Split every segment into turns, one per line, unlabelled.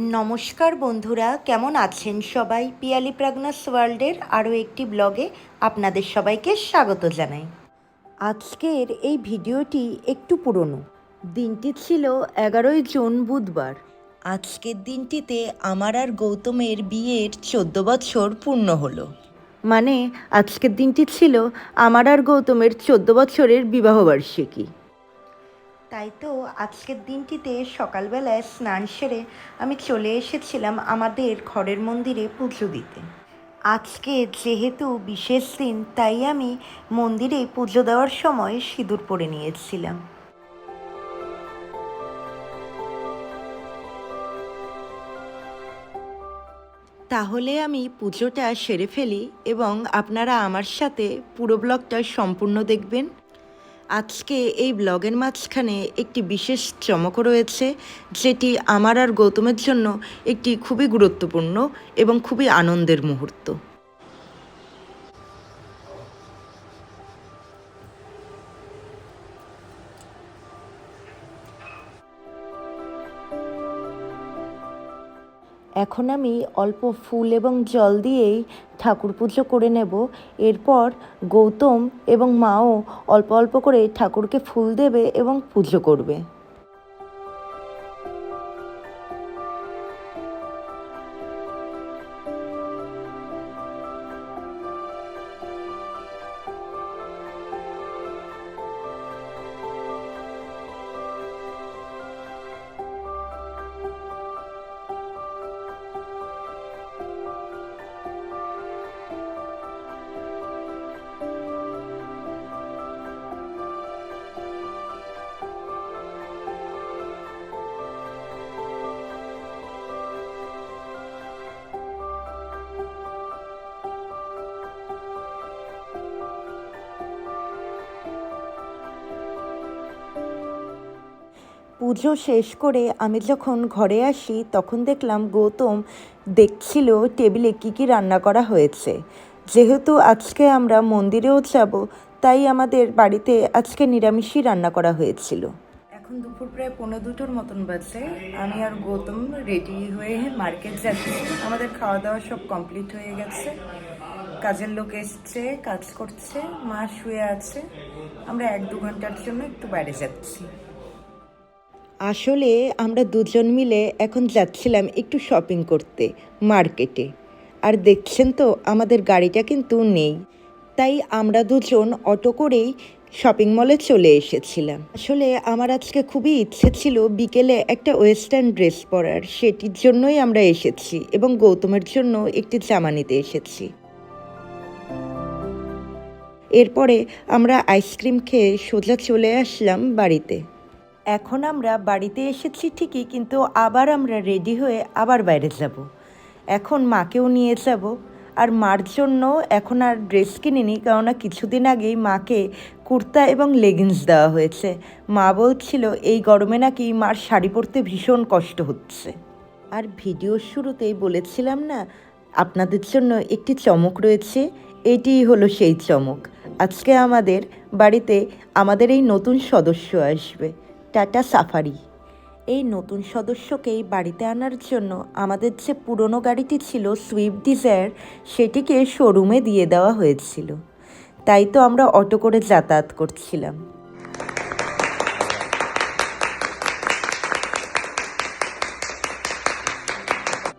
নমস্কার বন্ধুরা, কেমন আছেন সবাই? পিয়ালি প্রাগনাস ওয়ার্ল্ডের আরও একটি ব্লগে আপনাদের সবাইকে স্বাগত জানাই। আজকের এই ভিডিওটি একটু পুরনো। দিনটি ছিল এগারোই জুন বুধবার। আজকের দিনটিতে আমার আর গৌতমের বিয়ের চোদ্দ বছর পূর্ণ হলো। মানে আজকের দিনটি ছিল আমার আর গৌতমের চোদ্দ বছরের বিবাহবার্ষিকী তাই তো আজকের দিনটিতে সকালবেলায় স্নান সেরে আমি চলে এসেছিলাম আমাদের ঘরের মন্দিরে পুজো দিতে। আজকে যেহেতু বিশেষ দিন, তাই আমি মন্দিরে পুজো দেওয়ার সময় সিঁদুর পরে নিয়েছিলাম। তাহলে আমি পুজোটা সেরে ফেলি এবং আপনারা আমার সাথে পুরো ব্লগটা সম্পূর্ণ দেখবেন। আজকে এই ব্লগের মাঝখানে একটি বিশেষ চমক রয়েছে, যেটি আমার আর গৌতমের জন্য একটি খুবই গুরুত্বপূর্ণ এবং খুবই আনন্দের মুহূর্ত। এখন আমি অল্প ফুল এবং জল দিয়েই ঠাকুর পুজো করে নেব। এরপর গৌতম এবং মাও অল্প অল্প করে ঠাকুরকে ফুল দেবে এবং পুজো করবে। পুজো শেষ করে আমি যখন ঘরে আসি, তখন দেখলাম গৌতম দেখছিল টেবিলে কি কি রান্না করা হয়েছে। যেহেতু আজকে আমরা মন্দিরেও যাব, তাই আমাদের বাড়িতে আজকে নিরামিষই রান্না করা হয়েছিল। এখন দুপুর প্রায় পনেরো দুটোর মতন বাজে। আমি আর গৌতম রেডি হয়ে মার্কেট যাচ্ছি। আমাদের খাওয়া দাওয়া সব কমপ্লিট হয়ে গেছে। কাজের লোক এসছে, কাজ করছে, মা শুয়ে আছে। আমরা এক দু ঘণ্টার জন্য একটু বাইরে যাচ্ছি। আসলে আমরা দুজন মিলে এখন যাচ্ছিলাম একটু শপিং করতে মার্কেটে আর দেখছেন তো, আমাদের গাড়িটা কিন্তু নেই। তাই আমরা দুজন অটো করেই শপিং মলে চলে এসেছিলাম। আসলে আমার আজকে খুবই ইচ্ছে ছিল বিকেলে একটা ওয়েস্টার্ন ড্রেস পরার। সেটির জন্যই আমরা এসেছি এবং গৌতমের জন্য একটি জামা নিতে এসেছি। এরপরে আমরা আইসক্রিম খেয়ে সোজা চলে আসলাম বাড়িতে। এখন আমরা বাড়িতে এসেছি ঠিকই, কিন্তু আবার আমরা রেডি হয়ে আবার বাইরে যাব। এখন মাকেও নিয়ে যাব। আর মার জন্য এখন আর ড্রেস কিনিনি, কেননা কিছুদিন আগেই মাকে কুর্তা এবং লেগিংস দেওয়া হয়েছে। মা বলছিল, এই গরমে নাকি মার শাড়ি পরতে ভীষণ কষ্ট হচ্ছে। আর ভিডিওর শুরুতেই বলেছিলাম না, আপনাদের জন্য একটি চমক রয়েছে, এটিই হলো সেই চমক। আজকে আমাদের বাড়িতে আমাদের এই নতুন সদস্য আসবে। টাটা সাফারি। এই নতুন সদস্যকেই বাড়িতে আনার জন্য আমাদের যে পুরনো গাড়িটি ছিল সুইফট ডিজায়ার, সেটিকে শোরুমে দিয়ে দেওয়া হয়েছিল। তাই তো আমরা অটো করে যাতায়াত করছিলাম।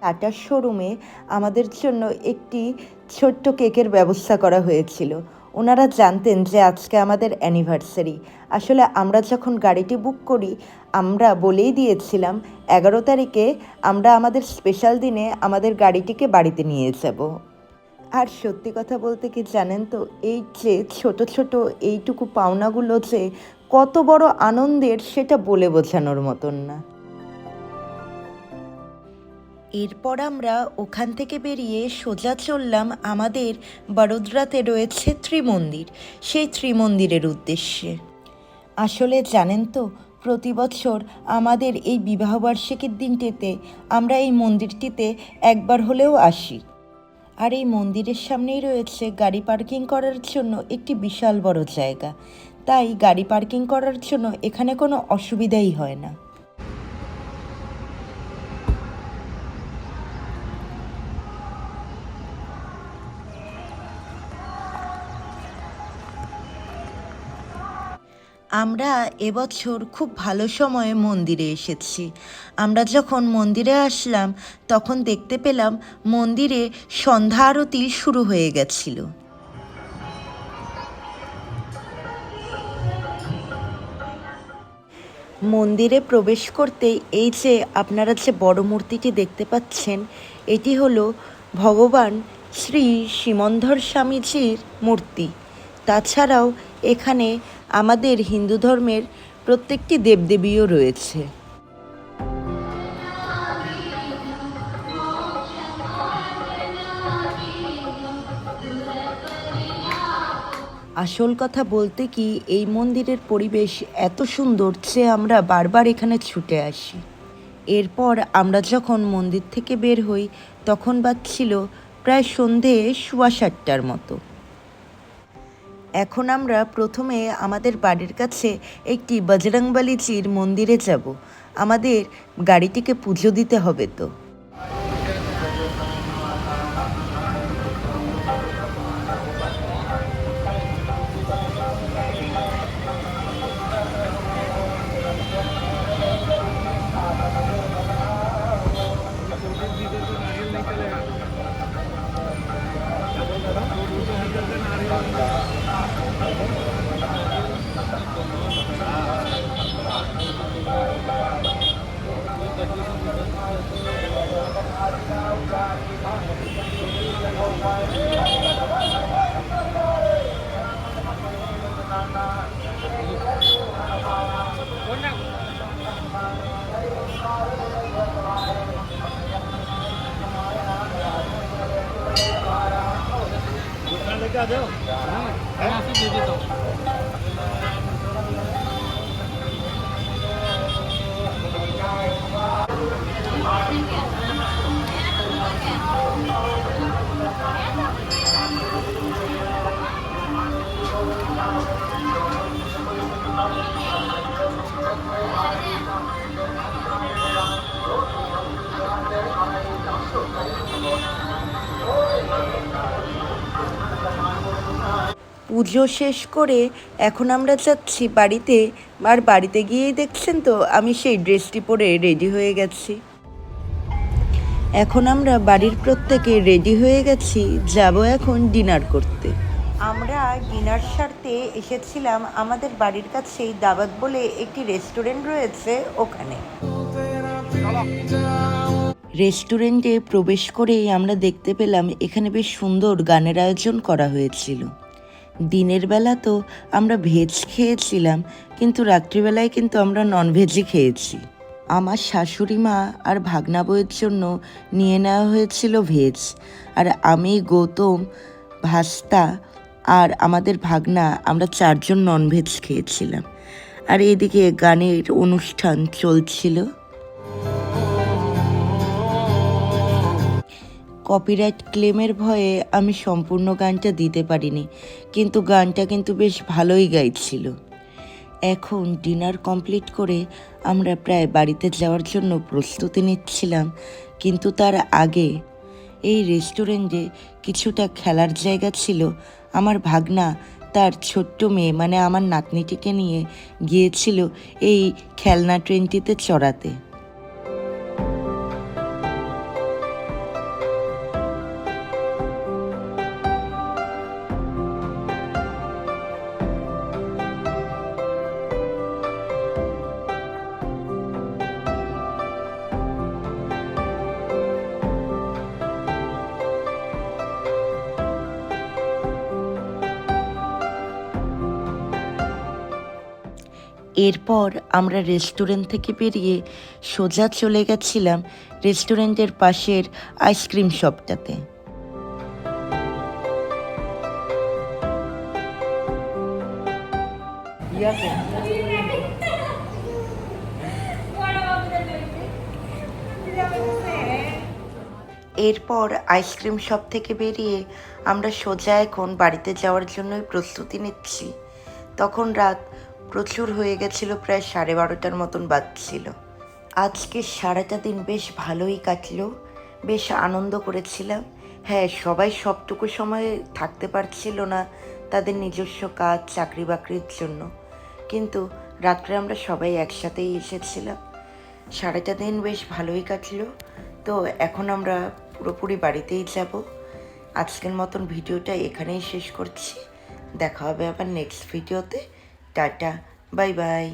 টাটার শোরুমে আমাদের জন্য একটি ছোট্ট কেকের ব্যবস্থা করা হয়েছিল। ওনারা জানতেন যে আজকে আমাদের অ্যানিভার্সারি আসলে আমরা যখন গাড়িটি বুক করি, আমরা বলেই দিয়েছিলাম, এগারো তারিখে আমরা আমাদের স্পেশাল দিনে আমাদের গাড়িটিকে বাড়িতে নিয়ে যাব। আর সত্যি কথা বলতে কি জানেন তো, এই যে ছোট ছোট এইটুকু পাওনাগুলো যে কত বড় আনন্দের, সেটা বলে বোঝানোর মতন না। এরপর আমরা ওখান থেকে বেরিয়ে সোজা চললাম আমাদের বড়োদরাতে রয়েছে ত্রিমন্দির, সেই ত্রিমন্দিরের উদ্দেশ্যে। আসলে জানেন তো, প্রতি বছর আমাদের এই বিবাহবার্ষিকীর দিনটিতে আমরা এই মন্দিরটিতে একবার হলেও আসি। আর এই মন্দিরের সামনেই রয়েছে গাড়ি পার্কিং করার জন্য একটি বিশাল বড় জায়গা। তাই গাড়ি পার্কিং করার জন্য এখানে কোনো অসুবিধাই হয় না। আমরা এবছর খুব ভালো সময়ে মন্দিরে এসেছি। আমরা যখন মন্দিরে আসলাম, তখন দেখতে পেলাম মন্দিরে সন্ধ্যা আরতি শুরু হয়ে গেছিল। মন্দিরে প্রবেশ করতেই এই যে আপনারা যে বড় মূর্তিটি দেখতে পাচ্ছেন, এটি হলো ভগবান শ্রী সীমন্ধর স্বামীজির মূর্তি। তাছাড়াও এখানে আমাদের হিন্দু ধর্মের প্রত্যেকটি দেবদেবীও রয়েছে। আসল কথা বলতে কি, এই মন্দিরের পরিবেশ এত সুন্দর যে আমরা বারবার এখানে ছুটে আসি। এরপর আমরা যখন মন্দির থেকে বের হই, তখন বাজছিল প্রায় সন্ধে সোয়া সাতটার মতো। এখন আমরা প্রথমে আমাদের বাড়ির কাছে একটি বজরংবলীজির মন্দিরে যাব। আমাদের গাড়িটিকে পুজো দিতে হবে তো। 해야 돼요. পুজো শেষ করে এখন আমরা যাচ্ছি বাড়িতে। আর বাড়িতে গিয়েই দেখছেন তো, আমি সেই ড্রেসটি পরে রেডি হয়ে গেছি। এখন আমরা বাড়ির প্রত্যেকে রেডি হয়ে গেছি, যাব এখন ডিনার করতে। আমরা ডিনার সারতে এসেছিলাম আমাদের বাড়ির কাছেই দাবাত বলে একটি রেস্টুরেন্ট রয়েছে ওখানে। রেস্টুরেন্টে প্রবেশ করেই আমরা দেখতে পেলাম এখানে বেশ সুন্দর গানের আয়োজন করা হয়েছিল। দিনের বেলা তো আমরা ভেজ খেয়েছিলাম, কিন্তু রাত্রিবেলায় কিন্তু আমরা ননভেজই খেয়েছি। আমার শাশুড়ি মা আর ভাগনা বউয়ের জন্য নিয়ে নেওয়া হয়েছিল ভেজ আর আমি, গৌতম, ভাস্তা আর আমাদের ভাগনা আমরা চারজন ননভেজ খেয়েছিলাম। আর এদিকে গানের অনুষ্ঠান চলছিল। কপিরাইট ক্লেমের ভয়ে আমি সম্পূর্ণ গানটা দিতে পারিনি, কিন্তু গানটা কিন্তু বেশ ভালোই গাইছিল। এখন ডিনার কমপ্লিট করে আমরা প্রায় বাড়িতে যাওয়ার জন্য প্রস্তুতি নিচ্ছিলাম, কিন্তু তার আগে এই রেস্টুরেন্টে কিছুটা খেলার জায়গা ছিল। আমার ভাগনা, তার ছোট্ট মেয়ে মানে আমার নাতনিটিকে নিয়ে গিয়েছিল এই খেলনা ট্রেনটিতে চড়াতে। এরপর আমরা রেস্টুরেন্ট থেকে বেরিয়ে সোজা চলে গেছিলাম রেস্টুরেন্টের পাশের আইসক্রিম শপটাতে। এরপর আইসক্রিম শপ থেকে বেরিয়ে আমরা সোজা এখন বাড়িতে যাওয়ার জন্যই প্রস্তুতি নিচ্ছি। তখন রাত প্রচুর হয়ে গেছিল, প্রায় সাড়ে বারোটার মতন বাজছিল। আজকে সারাটা দিন বেশ ভালোই কাটলো, বেশ আনন্দ করেছিলাম। হ্যাঁ সবাই সবটুকু সময় থাকতে পারছিল না তাদের নিজস্ব কাজ চাকরি বাকরির জন্য। কিন্তু রাত্রে আমরা সবাই একসাথেই এসেছিলাম। সারাটা দিন বেশ ভালোই কাটলো, তো এখন আমরা পুরোপুরি বাড়িতেই যাব। আজকের মতন ভিডিওটা এখানেই শেষ করছি। দেখা হবে আবার নেক্সট ভিডিওতে টাটা বাই বাই